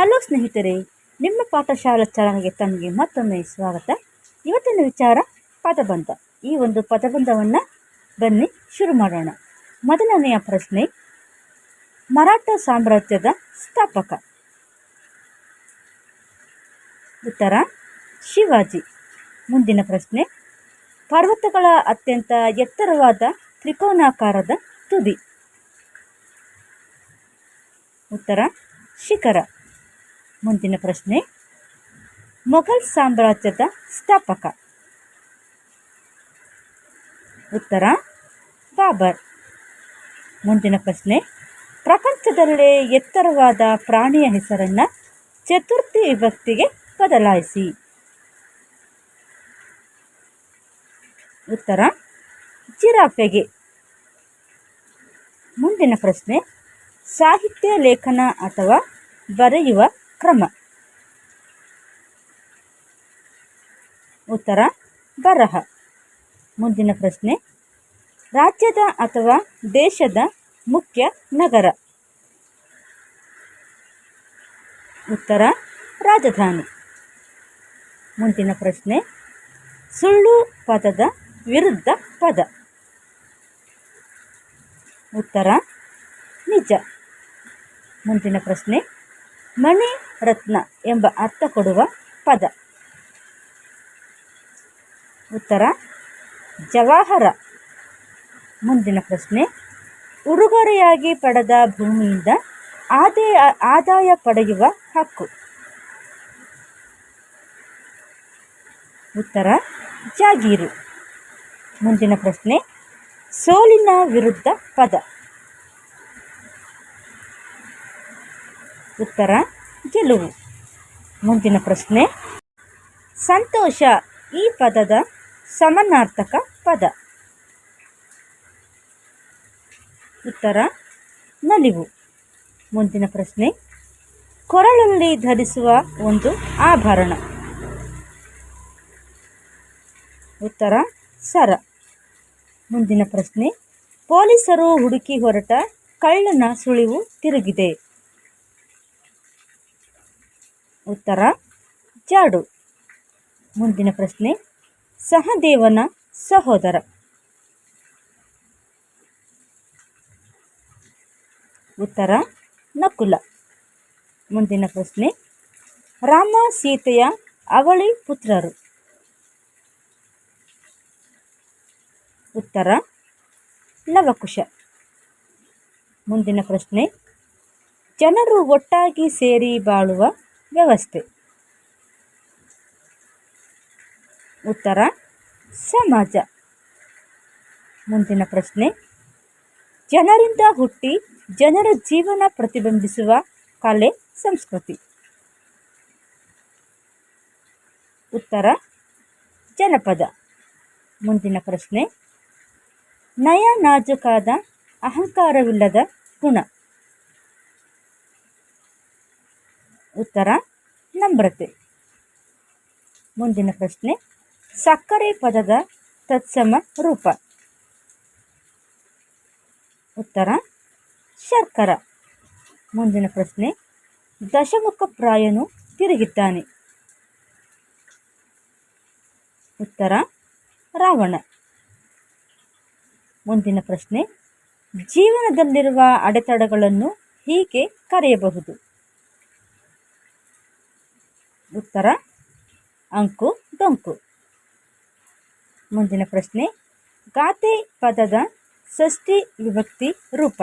Hello ಸ್ನೇಹಿತರೆ, ನಿಮ್ಮ ಪಾಠಶಾಲಾ ಚಾಲನೆಗೆ ತಮಗೆ ಮತ್ತೊಮ್ಮೆ ಸ್ವಾಗತ. ಇವತ್ತಿನ ವಿಚಾರ ಪದಬಂಧ. ಈ ಒಂದು ಪದಬಂಧವನ್ನು ಬನ್ನಿ, ಶುರು ಮಾಡೋಣ. ಮೊದಲನೆಯ ಪ್ರಶ್ನೆ, ಮರಾಠ ಸಾಮ್ರಾಜ್ಯದ ಸ್ಥಾಪಕ. ಉತ್ತರ, ಶಿವಾಜಿ. ಮುಂದಿನ ಪ್ರಶ್ನೆ, ಪರ್ವತಗಳ ಅತ್ಯಂತ ಎತ್ತರವಾದ ತ್ರಿಕೋನಾಕಾರದ ತುದಿ. ಉತ್ತರ, ಶಿಖರ. ಮುಂದಿನ ಪ್ರಶ್ನೆ. ಮೊಘಲ್ ಸಾಮ್ರಾಜ್ಯದ ಸ್ಥಾಪಕ. ಉತ್ತರ, ಬಾಬರ್. ಮುಂದಿನ ಪ್ರಶ್ನೆ. ಪ್ರಪಂಚದಲ್ಲೇ ಎತ್ತರವಾದ ಪ್ರಾಣಿಯ ಹೆಸರನ್ನು ಚತುರ್ಥಿ ವಿಭಕ್ತಿಗೆ ಬದಲಾಯಿಸಿ. ಉತ್ತರ, ಜಿರಾಫೆಗೆ. ಮುಂದಿನ ಪ್ರಶ್ನೆ. ಸಾಹಿತ್ಯ ಲೇಖನ ಅಥವಾ ಬರೆಯುವ ಕ್ರಮ. ಉತ್ತರ, ಬರಹ. ಮುಂದಿನ ಪ್ರಶ್ನೆ. ರಾಜ್ಯದ ಅಥವಾ ದೇಶದ ಮುಖ್ಯ ನಗರ. ಉತ್ತರ, ರಾಜಧಾನಿ. ಮುಂದಿನ ಪ್ರಶ್ನೆ. ಸುಳ್ಳು ಪದದ ವಿರುದ್ಧ ಪದ. ಉತ್ತರ, ನಿಜ. ಮುಂದಿನ ಪ್ರಶ್ನೆ. ಮಣಿ ರತ್ನ ಎಂಬ ಅರ್ಥ ಕೊಡುವ ಪದ. ಉತ್ತರ, ಜವಾಹರ. ಮುಂದಿನ ಪ್ರಶ್ನೆ, ಉಡುಗೊರೆಯಾಗಿ ಪಡೆದ ಭೂಮಿಯಿಂದ ಆದಾಯ ಆದಾಯ ಪಡೆಯುವ ಹಕ್ಕು. ಉತ್ತರ, ಜಾಗೀರು. ಮುಂದಿನ ಪ್ರಶ್ನೆ, ಸೋಲಿನ ವಿರುದ್ಧ ಪದ. ಉತ್ತರ, ಗೆಲುವು. ಮುಂದಿನ ಪ್ರಶ್ನೆ. ಸಂತೋಷ ಈ ಪದದ ಸಮನಾರ್ಥಕ ಪದ. ಉತ್ತರ, ನಲಿವು. ಮುಂದಿನ ಪ್ರಶ್ನೆ. ಕೊರಳಲ್ಲಿ ಧರಿಸುವ ಒಂದು ಆಭರಣ. ಉತ್ತರ, ಸರ. ಮುಂದಿನ ಪ್ರಶ್ನೆ. ಪೊಲೀಸರು ಹುಡುಕಿ ಹೊರಟ ಕಳ್ಳನ ಸುಳಿವು ತಿರುಗಿದೆ. ಉತ್ತರ, ಜಾಡು. ಮುಂದಿನ ಪ್ರಶ್ನೆ, ಸಹದೇವನ ಸಹೋದರ. ಉತ್ತರ, ನಕುಲ. ಮುಂದಿನ ಪ್ರಶ್ನೆ, ರಾಮ ಸೀತೆಯ ಅವಳಿ ಪುತ್ರರು. ಉತ್ತರ ಲವಕುಶ ಮುಂದಿನ ಪ್ರಶ್ನೆ, ಜನರು ಒಟ್ಟಾಗಿ ಸೇರಿ ಬಾಳುವ ವ್ಯವಸ್ಥೆ. ಉತ್ತರ, ಸಮಾಜ. ಮುಂದಿನ ಪ್ರಶ್ನೆ. ಜನರಿಂದ ಹುಟ್ಟಿ ಜನರ ಜೀವನ ಪ್ರತಿಬಿಂಬಿಸುವ ಕಲೆ, ಸಂಸ್ಕೃತಿ. ಉತ್ತರ, ಜನಪದ. ಮುಂದಿನ ಪ್ರಶ್ನೆ. ನಯ ನಾಜುಕಾದ ಅಹಂಕಾರವಿಲ್ಲದ ಗುಣ. ಉತ್ತರ ನಮ್ರತೆ ಮುಂದಿನ ಪ್ರಶ್ನೆ, ಸಕ್ಕರೆ ಪದದ ತತ್ಸಮ ರೂಪ. ಉತ್ತರ, ಶರ್ಕರ. ಮುಂದಿನ ಪ್ರಶ್ನೆ, ದಶಮುಖ ಪ್ರಾಯನು ತಿರುಗಿದ್ದಾನೆ. ಉತ್ತರ, ರಾವಣ. ಮುಂದಿನ ಪ್ರಶ್ನೆ, ಜೀವನದಲ್ಲಿರುವ ಅಡೆತಡೆಗಳನ್ನು ಹೀಗೆ ಕರೆಯಬಹುದು. ಉತ್ತರ ಅಂಕು ಡೊಂಕು. ಮುಂದಿನ ಪ್ರಶ್ನೆ ಗಾತೆ ಪದದ ಷಷ್ಠಿ ವಿಭಕ್ತಿ ರೂಪ.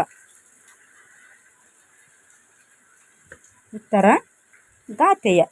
ಉತ್ತರ ಗಾತೆಯ.